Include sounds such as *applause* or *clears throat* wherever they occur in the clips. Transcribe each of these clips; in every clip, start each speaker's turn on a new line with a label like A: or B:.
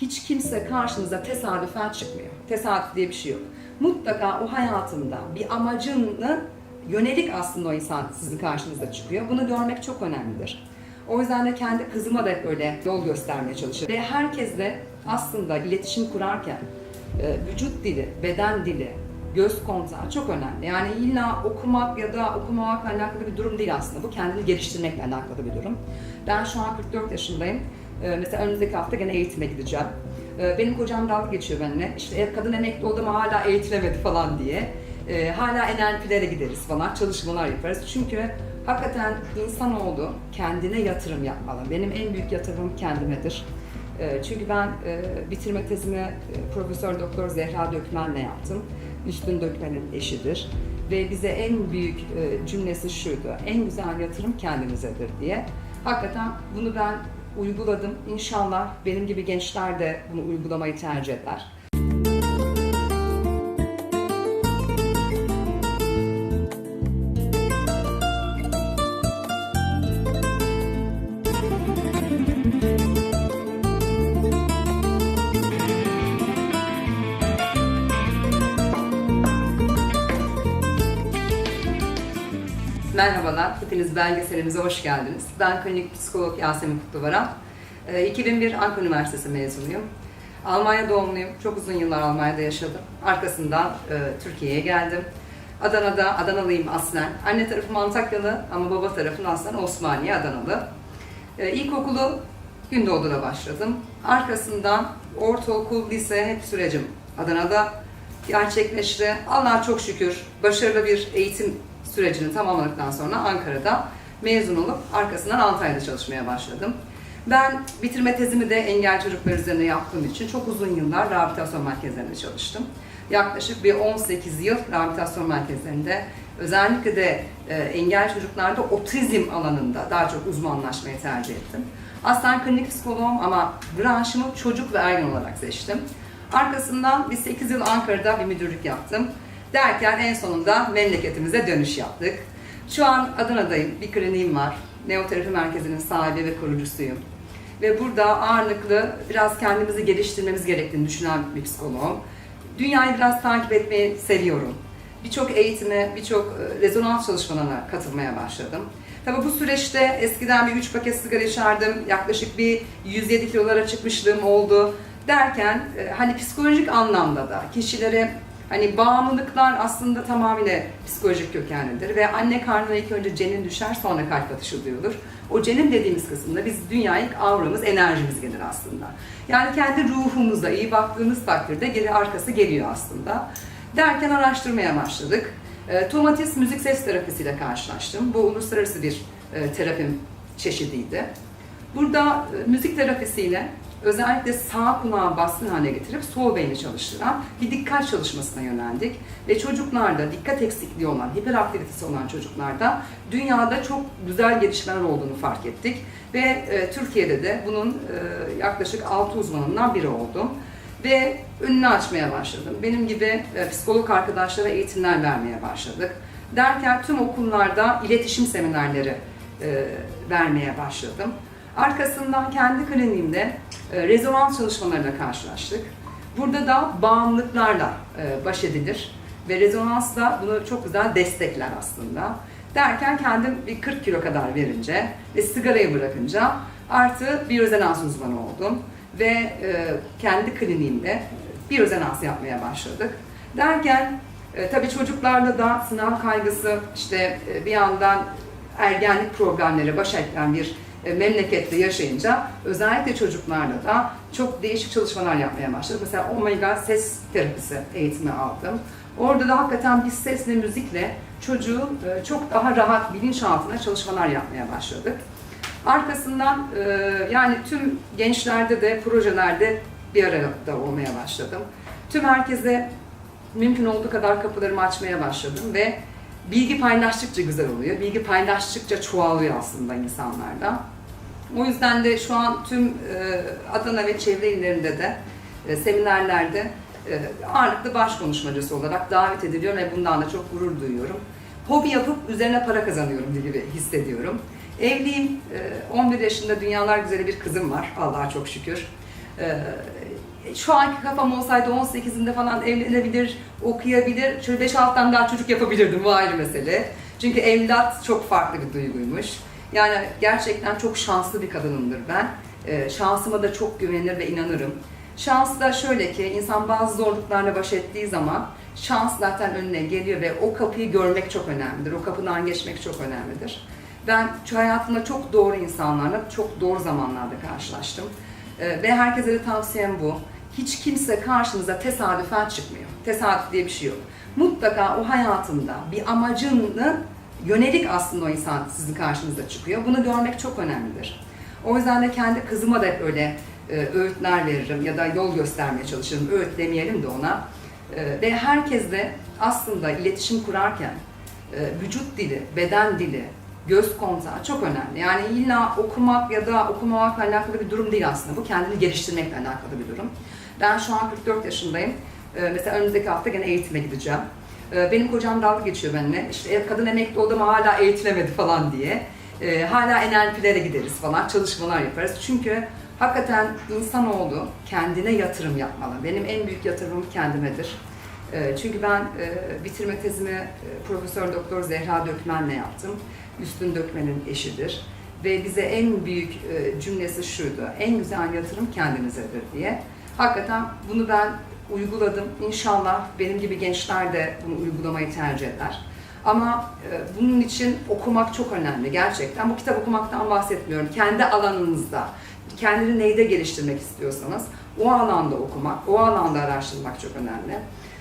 A: hiç kimse karşınıza tesadüfen çıkmıyor. Tesadüf diye bir şey yok. Mutlaka o hayatında bir amacını yönelik aslında o insan sizin karşınıza çıkıyor. Bunu görmek çok önemlidir. O yüzden de kendi kızıma da öyle yol göstermeye çalışıyorum. Ve herkesle aslında iletişim kurarken e, vücut dili, beden dili, göz kontağı çok önemli. Yani illa okumak ya da okumamakla alakalı bir durum değil aslında. Bu kendini geliştirmekle alakalı bir durum. Ben şu an 44 yaşındayım. Ee, mesela önümüzdeki hafta gene eğitime gideceğim. Ee, benim kocam dalga geçiyor benimle. İşte "E, kadın emekli oldu ama hala eğitilemedi falan diye. Ee, hala NLP'lere gideriz falan, çalışmalar yaparız. Çünkü hakikaten insanoğlu kendine yatırım yapmalı. Benim en büyük yatırımım kendimedir. Çünkü ben e, bitirme tezimi e, Profesör Doktor Zehra Dökmen'le yaptım. Üstün Dökmen'in eşidir. Ve bize en büyük e, cümlesi şuydu. En güzel yatırım kendinizedir diye. Hakikaten bunu ben uyguladım. İnşallah benim gibi gençler de bunu uygulamayı tercih eder. Hepiniz belgeselimize hoş geldiniz. Ben klinik psikolog Yasemin Kutluvaran. Ee, 2001 Ankara Üniversitesi mezunuyum. Almanya doğumluyum. Çok uzun yıllar Almanya'da yaşadım. Arkasından e, Türkiye'ye geldim. Adana'da, Adanalıyım aslen. Anne tarafım Antakyalı ama baba tarafım aslen Osmaniye, Adanalı. Ee, İlkokulu Gündoğdu'da başladım. Arkasından ortaokul, lise hep sürecim Adana'da gerçekleşti. Allah'a çok şükür başarılı bir eğitim sürecini tamamladıktan sonra Ankara'da mezun olup arkasından Antalya'da çalışmaya başladım. Ben bitirme tezimi de engel çocuklar üzerine yaptığım için çok uzun yıllar rehabilitasyon merkezlerinde çalıştım. Yaklaşık bir 18 yıl rehabilitasyon merkezlerinde özellikle de e, engel çocuklarda otizm alanında daha çok uzmanlaşmayı tercih ettim. Aslen klinik psikoloğum ama branşımı çocuk ve ergen olarak seçtim. Arkasından bir 8 yıl Ankara'da bir müdürlük yaptım. Derken en sonunda memleketimize dönüş yaptık. Şu an Adana'dayım, bir kliniğim var. Neoterapi merkezinin sahibi ve kurucusuyum. Ve burada ağırlıklı biraz kendimizi geliştirmemiz gerektiğini düşünen bir psikoloğum. Dünyayı biraz takip etmeyi seviyorum. Birçok eğitime, birçok e, rezonans çalışmalarına katılmaya başladım. Tabii bu süreçte eskiden bir 3 paket sigara içerdim. Yaklaşık bir 107 kilolara çıkmışlığım oldu. Derken e, hani psikolojik anlamda da kişilere Hani bağımlılıklar aslında tamamıyla psikolojik kökenlidir ve anne karnına ilk önce cenin düşer sonra kalp atışı duyulur. O cenin dediğimiz kısımda biz dünyaya ilk auramız, enerjimiz gelir aslında. Yani kendi ruhumuza iyi baktığımız takdirde geri arkası geliyor aslında. Derken araştırmaya başladık. E, Tomatis müzik ses terapisiyle karşılaştım. Bu uluslararası bir e, terapim çeşidiydi. Burada e, müzik terapisiyle özellikle sağ kulağı baskın hale getirip sol beyni çalıştıran bir dikkat çalışmasına yöneldik. Ve çocuklarda dikkat eksikliği olan, hiperaktivitesi olan çocuklarda dünyada çok güzel gelişmeler olduğunu fark ettik. Ve e, Türkiye'de de bunun e, yaklaşık 6 uzmanından biri oldum. Ve önünü açmaya başladım. Benim gibi e, psikolog arkadaşlara eğitimler vermeye başladık. Derken tüm okullarda iletişim seminerleri e, vermeye başladım. Arkasından kendi kliniğimde rezonans çalışmalarıyla karşılaştık. Burada da bağımlılıklarla e, baş edilir ve rezonans da bunu çok güzel destekler aslında. Derken kendim bir 40 kilo kadar verince ve sigarayı bırakınca artı biyorezonans uzmanı oldum ve e, kendi kliniğimde biyorezonans yapmaya başladık. Derken e, tabii çocuklarda da sınav kaygısı işte e, bir yandan ergenlik problemleri baş eden bir e, memlekette yaşayınca özellikle çocuklarla da çok değişik çalışmalar yapmaya başladık. Mesela Omega ses terapisi eğitimi aldım. Orada da hakikaten biz sesle, müzikle çocuğu e, çok daha rahat bilinçaltına çalışmalar yapmaya başladık. Arkasından e, yani tüm gençlerde de projelerde bir arada olmaya başladım. Tüm herkese mümkün olduğu kadar kapılarımı açmaya başladım ve bilgi paylaştıkça güzel oluyor. Bilgi paylaştıkça çoğalıyor aslında insanlarda. O yüzden de şu an tüm e, Adana ve çevre illerinde de e, seminerlerde e, ağırlıklı baş konuşmacısı olarak davet ediliyorum ve bundan da çok gurur duyuyorum. Hobi yapıp üzerine para kazanıyorum gibi hissediyorum. Evliyim, e, 11 yaşında dünyalar güzeli bir kızım var Allah'a çok şükür. Şu anki kafam olsaydı 18'inde falan evlenebilir, okuyabilir, şöyle 5-6 tane daha çocuk yapabilirdim bu ayrı mesele. Çünkü evlat çok farklı bir duyguymuş. Yani gerçekten çok şanslı bir kadınımdır ben. Ee, şansıma da çok güvenir ve inanırım. Şans da şöyle ki insan bazı zorluklarla baş ettiği zaman şans zaten önüne geliyor ve o kapıyı görmek çok önemlidir. O kapıdan geçmek çok önemlidir. Ben hayatımda çok doğru insanlarla çok doğru zamanlarda karşılaştım. Ee, ve herkese de tavsiyem bu. Hiç kimse karşınıza tesadüfen çıkmıyor. Tesadüf diye bir şey yok. Mutlaka o hayatında bir amacını yönelik aslında o insan sizin karşınıza çıkıyor. Bunu görmek çok önemlidir. O yüzden de kendi kızıma da öyle e, öğütler veririm ya da yol göstermeye çalışırım. Öğüt demeyelim de ona. E, ve herkesle aslında iletişim kurarken e, vücut dili, beden dili, göz kontağı çok önemli. Yani illa okumak ya da okumamakla alakalı bir durum değil aslında. Bu kendini geliştirmekle alakalı bir durum. Ben şu an 44 yaşındayım. Mesela önümüzdeki hafta gene eğitime gideceğim. E, benim kocam dalga geçiyor benimle. İşte "E, kadın emekli oldu ama hala eğitilemedi falan diye. E, hala NLP'lere gideriz falan, çalışmalar yaparız. Çünkü hakikaten insanoğlu kendine yatırım yapmalı. Benim en büyük yatırımım kendimedir. E, Çünkü ben e, bitirme tezimi e, Profesör Doktor Zehra Dökmen'le yaptım. Üstün Dökmen'in eşidir. Ve bize en büyük cümlesi şuydu, en güzel yatırım kendinizedir diye. Hakikaten bunu ben uyguladım. İnşallah benim gibi gençler de bunu uygulamayı tercih eder. Ama e, bunun için okumak çok önemli gerçekten. Bu kitap okumaktan bahsetmiyorum. Kendi alanınızda, kendini neyde geliştirmek istiyorsanız o alanda okumak, o alanda araştırmak çok önemli.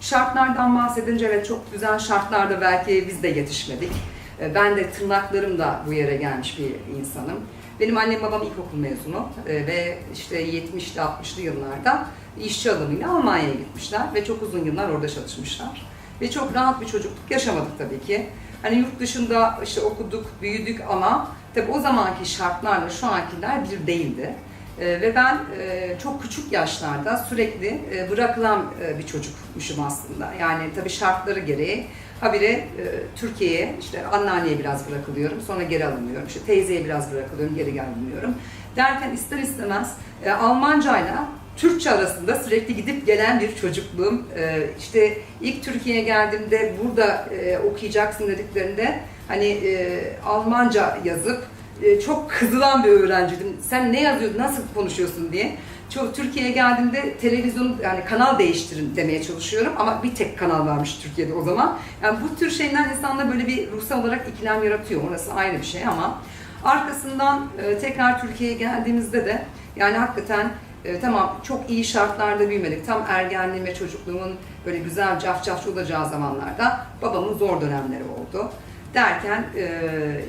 A: Şartlardan bahsedince evet çok güzel şartlarda belki biz de yetişmedik. E, Ben de tırnaklarımla bu yere gelmiş bir insanım. Benim annem babam ilkokul mezunu e, ve işte 70'li 60'lı yıllarda işçi alımıyla Almanya'ya gitmişler ve çok uzun yıllar orada çalışmışlar. Ve çok rahat bir çocukluk yaşamadık tabii ki. Hani yurt dışında işte okuduk, büyüdük ama tabii o zamanki şartlarla şu ankiler bir değildi. Ee, ve ben e, çok küçük yaşlarda sürekli e, bırakılan e, bir çocukmuşum aslında. Yani tabii şartları gereği habire Türkiye'ye işte anneanneye biraz bırakılıyorum, sonra geri alınıyorum. İşte teyzeye biraz bırakılıyorum, geri gelmiyorum. Derken ister istemez e, Almancayla Türkçe arasında sürekli gidip gelen bir çocukluğum. E, işte ilk Türkiye'ye geldiğimde burada e, okuyacaksın dediklerinde hani e, Almanca yazıp e, çok kızılan bir öğrenciydim. Sen ne yazıyordun, nasıl konuşuyorsun diye. Çok Türkiye'ye geldiğimde televizyon yani kanal değiştirin demeye çalışıyorum ama bir tek kanal varmış Türkiye'de o zaman. Yani bu tür şeyler insanda böyle bir ruhsal olarak ikilem yaratıyor. Orası ayrı bir şey ama arkasından tekrar Türkiye'ye geldiğimizde de yani hakikaten e, tamam çok iyi şartlarda büyümedik. Tam ergenliğim ve çocukluğumun böyle güzel cafcaflı olacağı zamanlarda babamın zor dönemleri oldu. Derken e,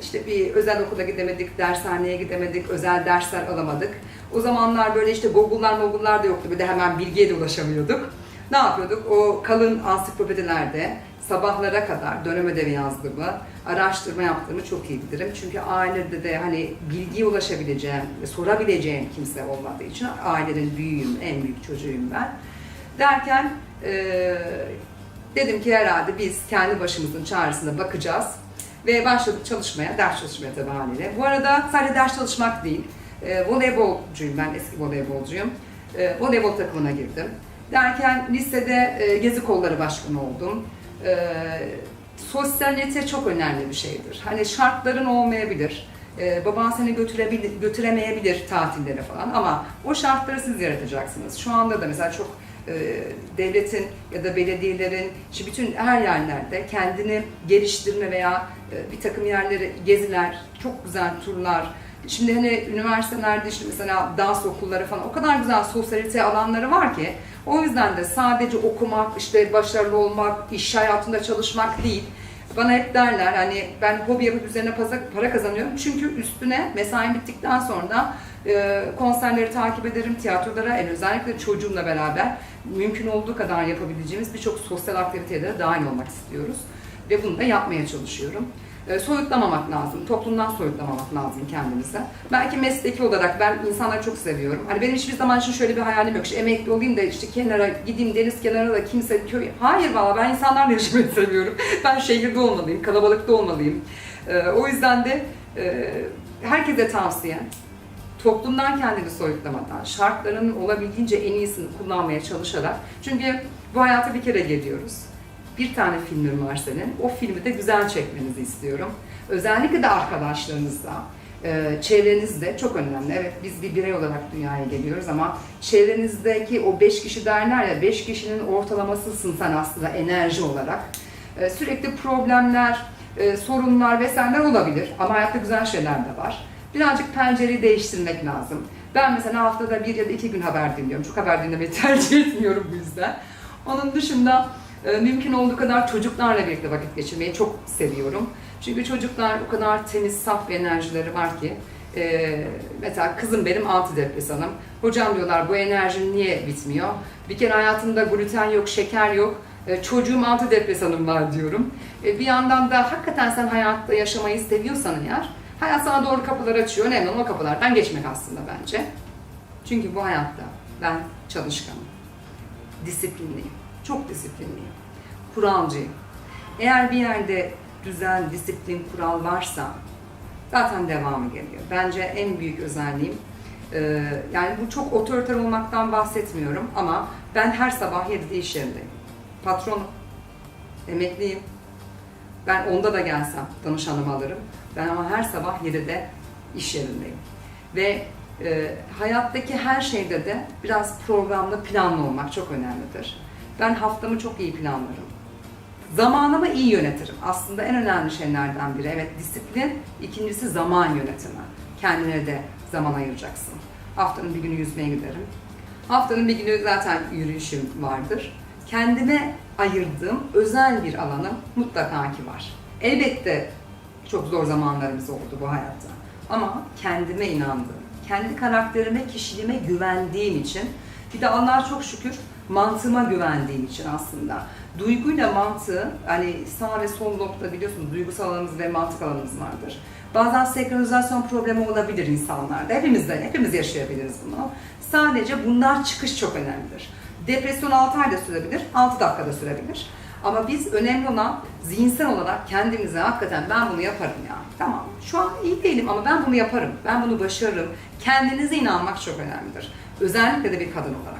A: işte bir özel okula gidemedik, dershaneye gidemedik, özel dersler alamadık. O zamanlar böyle işte Google'lar Google'lar da yoktu. Bir de hemen bilgiye de ulaşamıyorduk. Ne yapıyorduk? O kalın ansiklopedilerde sabahlara kadar dönem ödevi yazdığımı, araştırma yaptığımı çok iyi bilirim. Çünkü ailede de hani bilgiye ulaşabileceğim, sorabileceğim kimse olmadığı için ailenin büyüğüm, en büyük çocuğuyum ben. Derken e, dedim ki herhalde biz kendi başımızın çaresine bakacağız. Ve başladık çalışmaya, ders çalışmaya tabii haliyle. Bu arada sadece ders çalışmak değil, e, voleybolcuyum ben, eski voleybolcuyum. E, voleybol takımına girdim. Derken lisede e, gezi kolları başkanı oldum. E, sosyalite çok önemli bir şeydir. Hani şartların olmayabilir. E, baban seni götürebilir, götüremeyebilir tatillere falan ama o şartları siz yaratacaksınız. Şu anda da mesela çok e, devletin ya da belediyelerin işte bütün her yerlerde kendini geliştirme veya e, bir takım yerleri geziler, çok güzel turlar. Şimdi hani üniversitelerde işte mesela dans okulları falan o kadar güzel sosyalite alanları var ki o yüzden de sadece okumak, işte başarılı olmak, iş hayatında çalışmak değil. Bana hep derler hani ben hobi yapıp üzerine para kazanıyorum. Çünkü üstüne mesai bittikten sonra e, konserleri takip ederim, tiyatrolara, en özellikle çocuğumla beraber mümkün olduğu kadar yapabileceğimiz birçok sosyal aktivitelere dahil olmak istiyoruz. Ve bunu da yapmaya çalışıyorum. E, soyutlamamak lazım, toplumdan soyutlamamak lazım kendimize. Belki mesleki olarak ben insanları çok seviyorum. Hani benim hiçbir zaman için şöyle bir hayalim yok. İşte emekli olayım da işte kenara gideyim deniz kenarına da kimse köy... Hayır valla ben insanlarla *laughs* yaşamayı seviyorum. Ben şehirde olmalıyım, kalabalıkta olmalıyım. E, o yüzden de e, herkese tavsiye toplumdan kendini soyutlamadan, şartların olabildiğince en iyisini kullanmaya çalışarak, çünkü bu hayata bir kere geliyoruz. Bir tane filmin var senin, o filmi de güzel çekmenizi istiyorum. Özellikle de arkadaşlarınızla, e, çevrenizde çok önemli. Evet biz bir birey olarak dünyaya geliyoruz ama çevrenizdeki o beş kişi derler ya, beş kişinin ortalamasısın sen aslında enerji olarak. E, Sürekli problemler, e, sorunlar vesaireler olabilir ama hayatta güzel şeyler de var. Birazcık pencereyi değiştirmek lazım. Ben mesela haftada bir ya da iki gün haber dinliyorum. Çok haber dinlemeyi *laughs* tercih etmiyorum bu yüzden. Onun dışında mümkün olduğu kadar çocuklarla birlikte vakit geçirmeyi çok seviyorum. Çünkü çocuklar o kadar temiz, saf bir enerjileri var ki. e, mesela kızım benim antidepresanım. Hocam diyorlar bu enerjin niye bitmiyor? Bir kere hayatımda gluten yok, şeker yok. E, çocuğum antidepresanım var diyorum. E, bir yandan da hakikaten sen hayatta yaşamayı seviyorsan eğer, hayat sana doğru kapılar açıyor. Önemli olan o kapılardan geçmek aslında bence. Çünkü bu hayatta ben çalışkanım, disiplinliyim, çok disiplinliyim, kuralcıyım. Eğer bir yerde düzen, disiplin, kural varsa zaten devamı geliyor. Bence en büyük özelliğim e, yani bu çok otoriter olmaktan bahsetmiyorum ama ben her sabah 7'de iş yerindeyim. Patronum, emekliyim. Ben onda da gelsem danışanımı alırım. Ben ama her sabah 7'de iş yerindeyim. Ve e, hayattaki her şeyde de biraz programlı, planlı olmak çok önemlidir. Ben haftamı çok iyi planlarım. Zamanımı iyi yönetirim. Aslında en önemli şeylerden biri. Evet disiplin, ikincisi zaman yönetimi. Kendine de zaman ayıracaksın. Haftanın bir günü yüzmeye giderim. Haftanın bir günü zaten yürüyüşüm vardır. Kendime ayırdığım özel bir alanım mutlaka ki var. Elbette çok zor zamanlarımız oldu bu hayatta. Ama kendime inandığım, kendi karakterime, kişiliğime güvendiğim için bir de Allah'a çok şükür mantığıma güvendiğim için aslında. Duyguyla mantığı, hani sağ ve sol nokta biliyorsunuz duygusal alanımız ve mantık alanımız vardır. Bazen senkronizasyon problemi olabilir insanlarda. Hepimizde, hepimiz yaşayabiliriz bunu. Sadece bunlar çıkış çok önemlidir. Depresyon 6 ayda sürebilir, 6 dakikada sürebilir. Ama biz önemli olan zihinsel olarak kendimize hakikaten ben bunu yaparım ya. Tamam şu an iyi değilim ama ben bunu yaparım. Ben bunu başarırım. Kendinize inanmak çok önemlidir. Özellikle de bir kadın olarak.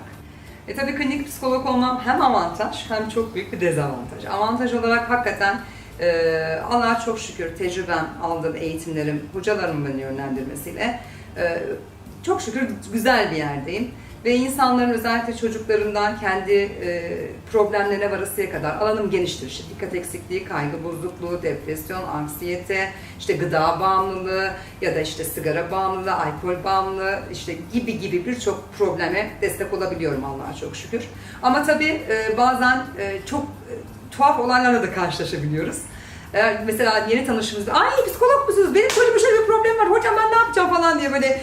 A: E tabii klinik psikolog olmam hem avantaj hem çok büyük bir dezavantaj. Avantaj olarak hakikaten e, Allah'a çok şükür tecrübem, aldığım eğitimlerim, hocalarımın beni yönlendirmesiyle e, çok şükür güzel bir yerdeyim. Ve insanların özellikle çocuklarından kendi e, problemlerine varasıya kadar alanım geniştir. İşte dikkat eksikliği, kaygı bozukluğu, depresyon, anksiyete, işte gıda bağımlılığı ya da işte sigara bağımlılığı, alkol bağımlılığı işte gibi gibi birçok probleme destek olabiliyorum Allah'a çok şükür. Ama tabii e, bazen e, çok e, tuhaf olaylarla da karşılaşabiliyoruz. Eğer mesela yeni tanıştığımızda ay psikolog musunuz? Benim şöyle bir problem var. Hocam ben ne yapacağım falan diye böyle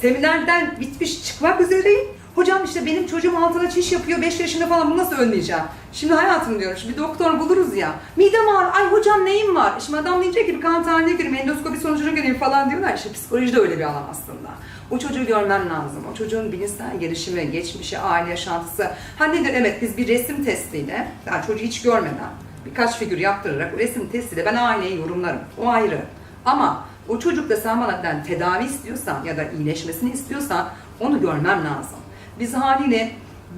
A: seminerden bitmiş çıkmak üzereyim. Hocam işte benim çocuğum altına çiş yapıyor 5 yaşında falan bunu nasıl önleyeceğim? Şimdi hayatım diyorum şimdi bir doktor buluruz ya. Midem ağrı ay hocam neyim var? Şimdi adam diyecek ki bir kan tahlili gireyim endoskopi sonucunu göreyim falan diyorlar. İşte psikoloji de öyle bir alan aslında. O çocuğu görmem lazım. O çocuğun bilinçsel gelişimi, geçmişi, aile yaşantısı. Ha nedir? Evet biz bir resim testiyle, yani çocuğu hiç görmeden birkaç figür yaptırarak resim testiyle ben aileyi yorumlarım. O ayrı. Ama o çocukta sen yani tedavi istiyorsan ya da iyileşmesini istiyorsan onu görmem lazım. Biz haliyle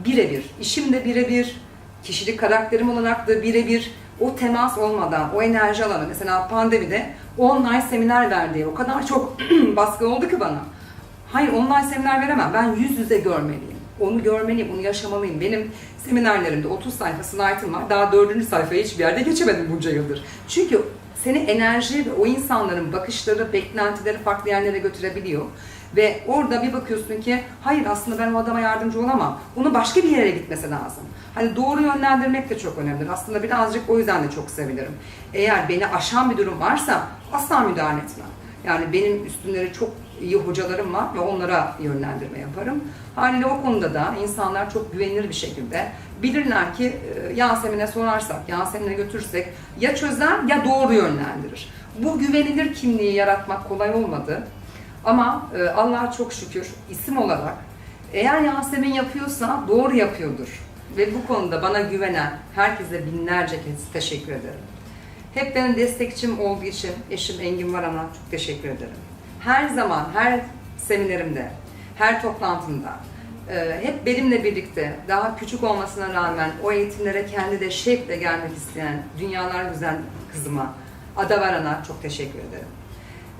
A: birebir, işim de birebir, kişilik karakterim olarak da birebir o temas olmadan, o enerji alanı mesela pandemide online seminer verdiği o kadar çok *clears throat* baskı oldu ki bana. Hayır online seminer veremem. Ben yüz yüze görmeliyim. Onu görmeliyim, onu yaşamalıyım. Benim seminerlerimde 30 sayfa slaytım var. Daha dördüncü sayfayı hiçbir yerde geçemedim bunca yıldır. Çünkü seni enerji ve o insanların bakışları, beklentileri farklı yerlere götürebiliyor. Ve orada bir bakıyorsun ki hayır aslında ben o adama yardımcı olamam. Onun başka bir yere gitmesi lazım. Hani doğru yönlendirmek de çok önemlidir. Aslında birazcık o yüzden de çok sevinirim. Eğer beni aşan bir durum varsa asla müdahale etmem. Yani benim üstünleri çok iyi hocalarım var ve onlara yönlendirme yaparım. Haliyle o konuda da insanlar çok güvenilir bir şekilde bilirler ki e, Yasemin'e sorarsak, Yasemin'e götürürsek ya çözer ya doğru yönlendirir. Bu güvenilir kimliği yaratmak kolay olmadı. Ama e, Allah'a çok şükür isim olarak eğer Yasemin yapıyorsa doğru yapıyordur. Ve bu konuda bana güvenen herkese binlerce kez teşekkür ederim. Hep benim destekçim olduğu için eşim Engin Varan'a çok teşekkür ederim. Her zaman, her seminerimde, her toplantımda, e, hep benimle birlikte daha küçük olmasına rağmen o eğitimlere kendi de şevkle gelmek isteyen dünyalar güzel kızıma, Ada Varan'a çok teşekkür ederim.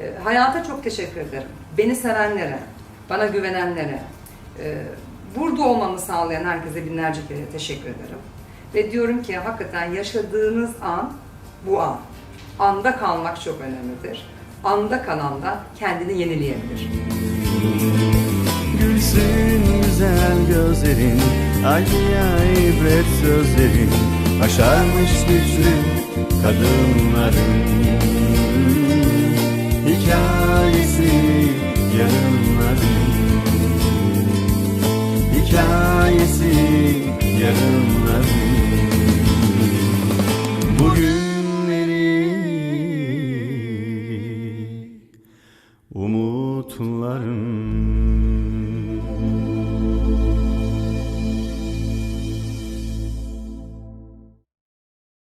A: E, hayata çok teşekkür ederim. Beni sevenlere, bana güvenenlere, e, burada olmamı sağlayan herkese binlerce kere teşekkür ederim. Ve diyorum ki hakikaten yaşadığınız an bu an. Anda kalmak çok önemlidir. Anda kalan da kendini yenileyebilir.
B: Gülsün güzel gözlerin Acıya ibret sözlerin Aşarmış güçlü kadınların. Hikayesi yarınların. Hikayesi yarınların